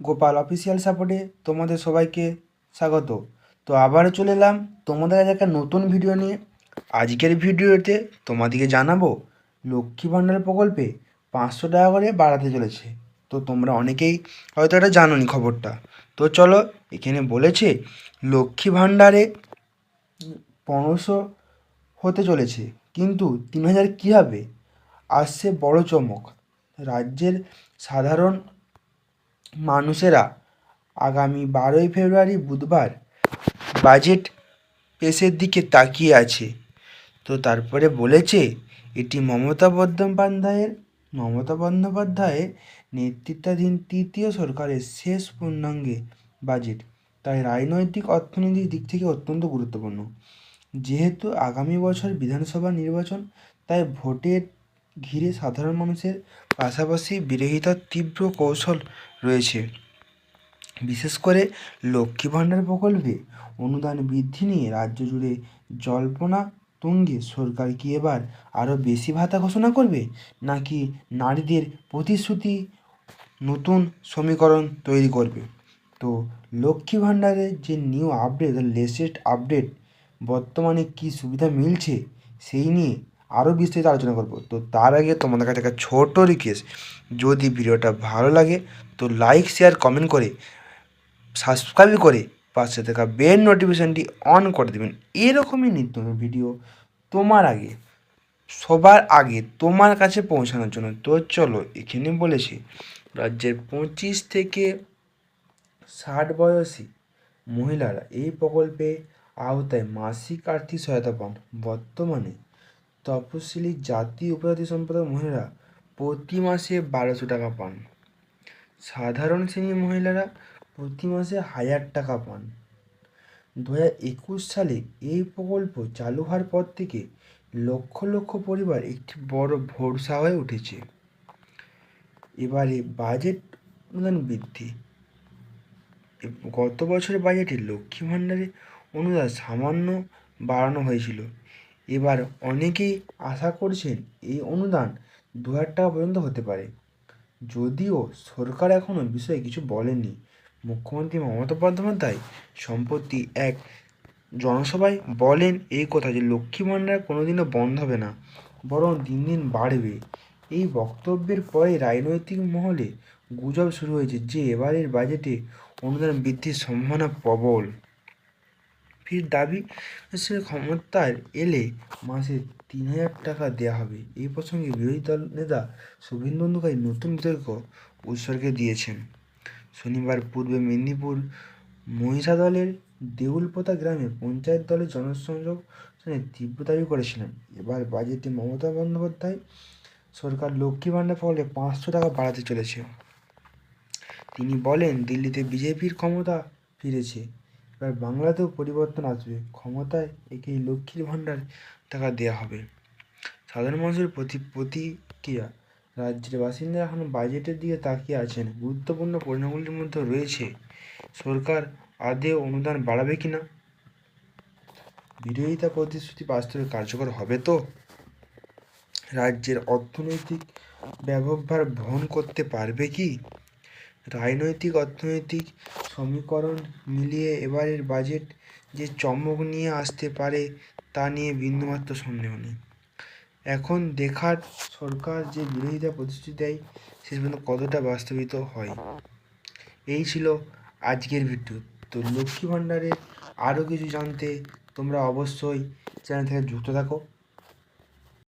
Gopal official সাপোর্টে তোমাদের সবাইকে স্বাগত। তো আবারও চলে এলাম তোমাদের কাছে একটা নতুন ভিডিও নিয়ে। আজকের ভিডিওতে তোমাদেরকে জানাব লক্ষ্মী ভাণ্ডার প্রকল্পে পাঁচশো টাকা করে বাড়াতে চলেছে। তো তোমরা অনেকেই হয়তো এটা জানোনি খবরটা। তো চলো এখানে বলেছে লক্ষ্মী ভাণ্ডারে পনেরোশো হতে চলেছে, কিন্তু তিন হাজার কী হবে? আসছে বড় চমক। রাজ্যের সাধারণ মানুষেরা আগামী বারোই ফেব্রুয়ারি বুধবার বাজেট পেশের দিকে তাকিয়ে আছে। তো তারপরে বলেছে, এটি মমতা বন্দ্যোপাধ্যায়ের মমতা বন্দ্যোপাধ্যায়ের নেতৃত্বাধীন তৃতীয় সরকারের শেষ পূর্ণাঙ্গে বাজেট। তাই রাজনৈতিক অর্থনৈতিক দিক থেকে অত্যন্ত গুরুত্বপূর্ণ। যেহেতু আগামী বছর বিধানসভা নির্বাচন, তাই ভোটের ঘিরে সাধারণ মানুষের পাশাপাশি বিরোধিতার তীব্র কৌশল রয়েছে। বিশেষ করে লক্ষ্মী ভাণ্ডার প্রকল্পে অনুদান বৃদ্ধি নিয়ে রাজ্য জুড়ে জল্পনা তুঙ্গে সরকার কি এবার আরও বেশি ভাতা ঘোষণা করবে? নাকি নারীদের প্রতিশ্রুতি নতুন সমীকরণ তৈরি করবে? তো লক্ষ্মী ভাণ্ডারের যে নিউ আপডেট লেটেস্ট আপডেট বর্তমানে কী সুবিধা মিলছে সেই নিয়ে আরও বিস্তারিত আলোচনা করব। তো তার আগে তোমাদের কাছে একটা ছোট রিকোয়েস্ট যদি ভিডিওটা ভালো লাগে, তো লাইক শেয়ার কমেন্ট করে সাবস্ক্রাইব করে পাশে থাকা বেল নোটিফিকেশানটি অন করে দেবেন। এরকমই নিত্য ভিডিও তোমার আগে, সবার আগে, তোমার কাছে পৌঁছানোর জন্য। তো চলো, এখানে বলেছি, রাজ্যের পঁচিশ থেকে ষাট বয়সী মহিলারা এই প্রকল্পে আওতায় মাসিক আর্থিক সহায়তা পান। বর্তমানে তপশিলি জাতি উপজাতি সম্প্রদায়ের মহিলারা প্রতি মাসে বারোশো টাকা পান। সাধারণ শ্রেণির মহিলারা প্রতি মাসে হাজার টাকা পান। দু হাজার একুশ সালে এই প্রকল্প চালু হওয়ার পর থেকে লক্ষ লক্ষ পরিবার একটি বড় ভরসা হয়ে উঠেছে। এবারে বাজেট অনুদান বৃদ্ধি। গত বছরের বাজেটে লক্ষ্মী ভাণ্ডারে অনুদান সামান্য বাড়ানো হয়েছিল। এবার অনেকেই আশা করছেন এই অনুদান দু হাজার টাকা পর্যন্ত হতে পারে। যদিও সরকার এখনও বিষয়ে কিছু বলেনি মুখ্যমন্ত্রী মমতা বন্দ্যোপাধ্যায় সম্প্রতি এক জনসভায় বলেন এই কথা যে লক্ষ্মী ভাণ্ডার কোনোদিনও বন্ধ হবে না, বরং দিন দিন বাড়বে। এই বক্তব্যের পরে রাজনৈতিক মহলে গুজব শুরু হয়েছে যে এবারের বাজেটে অনুদান বৃদ্ধির সম্ভাবনা প্রবল। ফির দাবি সে ক্ষমতায় এলে মাসে তিন হাজার টাকা দেওয়া হবে। এই প্রসঙ্গে বিরোধী দল নেতা শুভেন্দু অধিকারী নতুন বিতর্ক উৎসর্গে দিয়েছেন। শনিবার পূর্বে মেদিনীপুর মহিষাদলের দেউলপোতা গ্রামে পঞ্চায়েত দলের জনসংযোগ তীব্র দাবি করেছিলেন। এবার বাজেটে মমতা বন্দ্যোপাধ্যায় সরকার লক্ষ্মী ভাণ্ডার ফলে পাঁচশো টাকা বাড়াতে চলেছে। তিনি বলেন, দিল্লিতে বিজেপির ক্ষমতা ফিরেছে। এবার বাংলাতেও পরিবর্তন আসবে। ক্ষমতায় একে লক্ষ্মীর ভাণ্ডার টাকা দেওয়া হবে। সাধারণ মানুষের প্রতি, প্রতিক্রিয়া। রাজ্যের বাসিন্দারা এখন বাজেটের দিকে তাকিয়ে আছেন। গুরুত্বপূর্ণ পরিণামগুলির মধ্যে রয়েছে, সরকার আদেও অনুদান বাড়াবে কিনা বিরোধিতা প্রতিশ্রুতি বাস্তবে কার্যকর হবে তো? রাজ্যের অর্থনৈতিক ব্যবহার বহন করতে পারবে কি? রাজনৈতিক, অর্থনৈতিক সমীকরণ মিলিয়ে এবারের বাজেট যে চমক নিয়ে আসতে পারে তা নিয়ে বিন্দুমাত্র সন্দেহ নেই। এখন দেখার সরকার যে বিরোধিতা প্রতিশ্রুতি দেয়, সে পর্যন্ত কতটা বাস্তবিত হয়? এই ছিল আজকের ভিডিও। তো লক্ষ্মী ভাণ্ডারের আরও কিছু জানতে তোমরা অবশ্যই চ্যানেল থেকে যুক্ত থাকো।